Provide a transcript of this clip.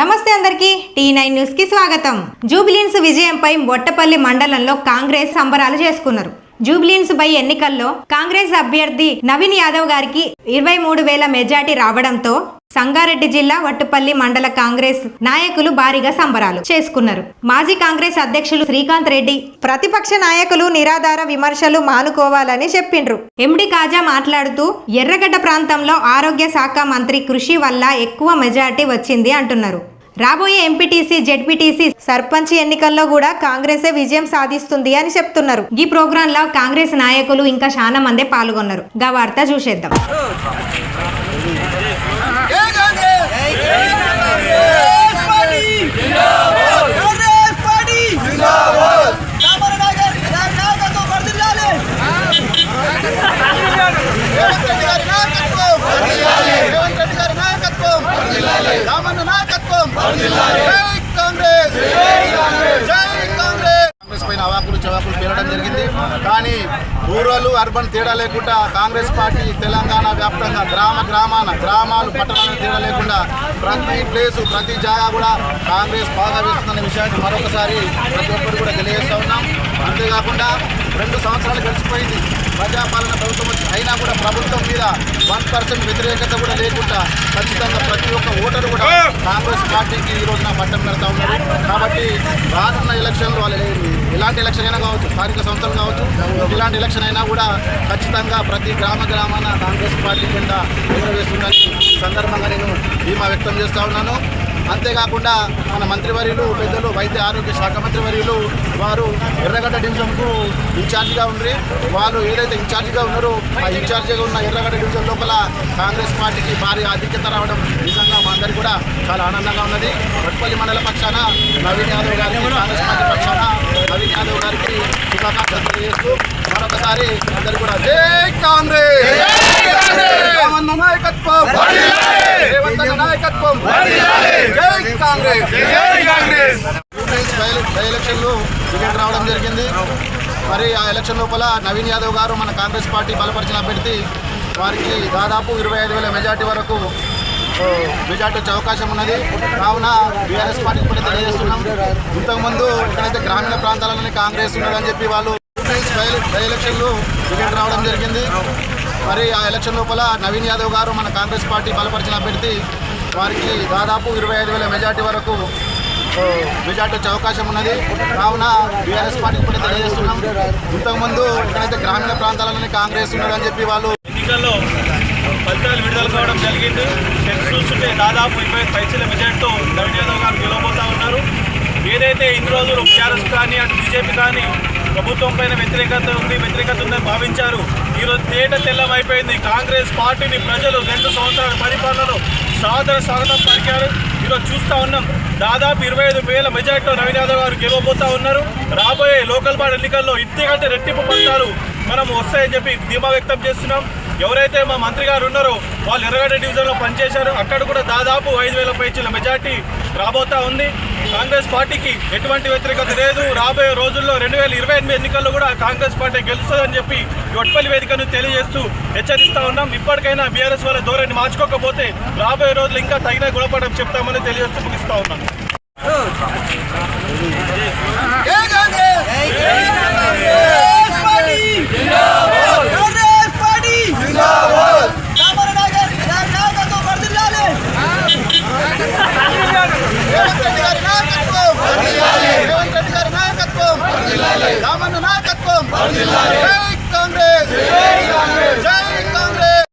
నమస్తే అందరికీ T nine న్యూస్కి స్వాగతం. జూబ్లీన్స్ విజయంపై బొట్టపల్లి మండలంలో కాంగ్రెస్ సంబరాలు చేసుకున్నారు. జూబ్లీన్స్ బై ఎన్నికల్లో కాంగ్రెస్ అభ్యర్థి నవీన్ యాదవ్ గారికి ఇరవై మూడు వేల మెజార్టీ రావడంతో సంగారెడ్డి జిల్లా వట్టుపల్లి మండల కాంగ్రెస్ నాయకులు భారీగా సంబరాలు చేసుకున్నారు. మాజీ కాంగ్రెస్ అధ్యక్షులు శ్రీకాంత్ రెడ్డి ప్రతిపక్ష నాయకులు నిరాధార విమర్శలు మానుకోవాలని చెప్పిండ్రు. ఎండి కాజా మాట్లాడుతూ ఎర్రగడ్డ ప్రాంతంలో ఆరోగ్య శాఖ మంత్రి కృషి వల్ల ఎక్కువ మెజార్టీ వచ్చింది అంటున్నారు. రాబోయే ఎంపీటీసీ జెడ్పీటీసీ సర్పంచ్ ఎన్నికల్లో కూడా కాంగ్రెసే విజయం సాధిస్తుంది అని చెప్తున్నారు. ఈ ప్రోగ్రామ్లో కాంగ్రెస్ నాయకులు ఇంకా చాలా మందే పాల్గొన్నారు. గా వార్త చూసేద్దాం జై కాంగ్రెస్ జై కాంగ్రెస్ పార్టీ జిందాబాద్ కాంగ్రెస్ పార్టీ జిందాబాద్ రామనగర్ నాయకత్వం వర్ధిల్లాలి రేవంత్ రెడ్డి గారి నాయకత్వం వర్ధిల్లాలి రేవంత్ రెడ్డి గారి నాయకత్వం వర్ధిల్లాలి రామన్న నాయకత్వం వర్ధిల్లాలి జై కాంగ్రెస్ జై కాంగ్రెస్ జై కాంగ్రెస్ కాంగ్రెస్ పైన అవాకులు చవాకులు పేరడం జరిగింది. కానీ రూరల్ అర్బన్ తేడా లేకుండా కాంగ్రెస్ పార్టీ తెలంగాణ వ్యాప్తంగా గ్రామ గ్రామాన గ్రామాలు పట్టణాలు తేడా లేకుండా ప్రతి ప్లేసు ప్రతి జాగా కూడా కాంగ్రెస్ బాగా వేస్తుందనే విషయాన్ని మరొకసారి ప్రతి ఒక్కరు కూడా తెలియజేస్తా ఉన్నాం. అంతేకాకుండా రెండు సంవత్సరాలు గడిచిపోయింది ప్రజాపాలన ప్రభుత్వం అయినా కూడా ప్రభుత్వం మీద వన్ పర్సెంట్ వ్యతిరేకత కూడా లేకుండా ఖచ్చితంగా ప్రతి ఒక్క ఓటరు కూడా కాంగ్రెస్ పార్టీకి ఈ రోజున పట్టం పెడతా ఉన్నారు. కాబట్టి రానున్న ఎలక్షన్లు వాళ్ళు ఎలాంటి ఎలక్షన్ అయినా కావచ్చు స్థానిక సంస్థలు కావచ్చు ఇలాంటి ఎలక్షన్ అయినా కూడా ఖచ్చితంగా ప్రతి గ్రామ గ్రామాన కాంగ్రెస్ పార్టీ కింద ఎగురవేస్తుందని సందర్భంగా నేను ధీమా వ్యక్తం చేస్తూ ఉన్నాను. అంతేకాకుండా మన మంత్రివర్యులు పెద్దలు వైద్య ఆరోగ్య శాఖ మంత్రివర్యులు వారు ఎర్రగడ్డ డివిజన్కు ఇన్ఛార్జిగా ఉండి వారు ఏదైతే ఇన్ఛార్జిగా ఉన్నారో ఆ ఇన్ఛార్జిగా ఉన్న ఎర్రగడ్డ డివిజన్ లోపల కాంగ్రెస్ పార్టీకి భారీ ఆధిక్యత రావడం నిజంగా మా అందరికీ కూడా చాలా ఆనందంగా ఉన్నది. వట్పల్లి మండల పక్షాన నవీన్ యాదవ్ గారికి కాంగ్రెస్ పార్టీ పక్షాన నవీన్ యాదవ్ గారికి శుభాకాంక్షలు తెలియజేస్తూ మరొకసారి అందరు కూడా జై కాంగ్రెస్ రామన్న నాయకత్వం రేవంత్ అన్న నాయకత్వం జై కాంగ్రెస్ జై కాంగ్రెస్ బై ఎలక్షన్లు టికెట్ రావడం జరిగింది. మరి ఆ ఎలక్షన్ లోపల నవీన్ యాదవ్ గారు మన కాంగ్రెస్ పార్టీ బలపరిచిన అభ్యర్థి వారికి దాదాపు ఇరవై ఐదు వేల మెజార్టీ వరకు మెజార్టీ వచ్చే అవకాశం ఉన్నది. కావున బీఆర్ఎస్ పార్టీ కూడా తెలియజేస్తున్నాం. ఇంతకుముందు ఇక్కడైతే గ్రామీణ ప్రాంతాలలోనే కాంగ్రెస్ ఉన్నదని చెప్పి వాళ్ళు బై బై ఎలక్షన్లు టికెట్ రావడం జరిగింది. మరి ఆ ఎలక్షన్ లోపల నవీన్ యాదవ్ గారు మన కాంగ్రెస్ పార్టీ బలపరిచిన అభ్యర్థి వారికి దాదాపు ఇరవై ఐదు వేల మెజార్టీ వరకు మెజార్టీ వచ్చే అవకాశం ఉన్నది. కావున బీఆర్ఎస్ పార్టీ కూడా తెలియజేస్తున్నాం. ఇంతకుముందు ఇక్కడైతే గ్రామీణ ప్రాంతాలలోనే కాంగ్రెస్ ఉన్నదని చెప్పి వాళ్ళు ఎన్నికల్లో ఫలితాలు విడుదల కావడం జరిగింది. చూస్తుంటే దాదాపు ఇరవై పైసల మెజార్టీతో నవీన్ యాదవ్ గారు గెలవబోతా ఉన్నారు. ఏదైతే ఇన్ని రోజులు టీఆర్ఎస్ కానీ అటు బీజేపీ కానీ ప్రభుత్వం పైన వ్యతిరేకత ఉంది వ్యతిరేకత ఉందని భావించారు. ఈరోజు తేట తెల్లం అయిపోయింది. కాంగ్రెస్ పార్టీని ప్రజలు రెండు సంవత్సరాల పరిపాలనలో సాదర స్వాగతం పలికారు. ఈరోజు చూస్తూ ఉన్నాం. దాదాపు ఇరవై ఐదు వేల మెజార్టీలో నవీన్ యాదవ్ గారు గెలవబోతా ఉన్నారు. రాబోయే లోకల్ బాడీ ఎన్నికల్లో ఇంతకంటే రెట్టింపు ఫలితాలు మనం వస్తాయని చెప్పి ధీమా వ్యక్తం చేస్తున్నాం. ఎవరైతే మా మంత్రి గారు ఉన్నారో వాళ్ళు ఎర్రగడ్డ డివిజన్లో పనిచేశారు. అక్కడ కూడా దాదాపు ఐదు వేల పైచీల మెజార్టీ రాబోతా ఉంది. కాంగ్రెస్ పార్టీకి ఎటువంటి వ్యతిరేకత లేదు. రాబోయే రోజుల్లో రెండు వేల ఇరవై ఎనిమిది ఎన్నికల్లో కూడా కాంగ్రెస్ పార్టీ గెలుస్తుందని చెప్పి ఈ ఒట్పల్లి వేదికను తెలియజేస్తూ హెచ్చరిస్తా ఉన్నాం. ఇప్పటికైనా బీఆర్ఎస్ వాళ్ళ ధోరణి మార్చుకోకపోతే రాబోయే రోజులు ఇంకా తగిన గుణపడడం చెప్తామని తెలియజేస్తూ ముగిస్తా ఉన్నాం. மறந்தில்லாதே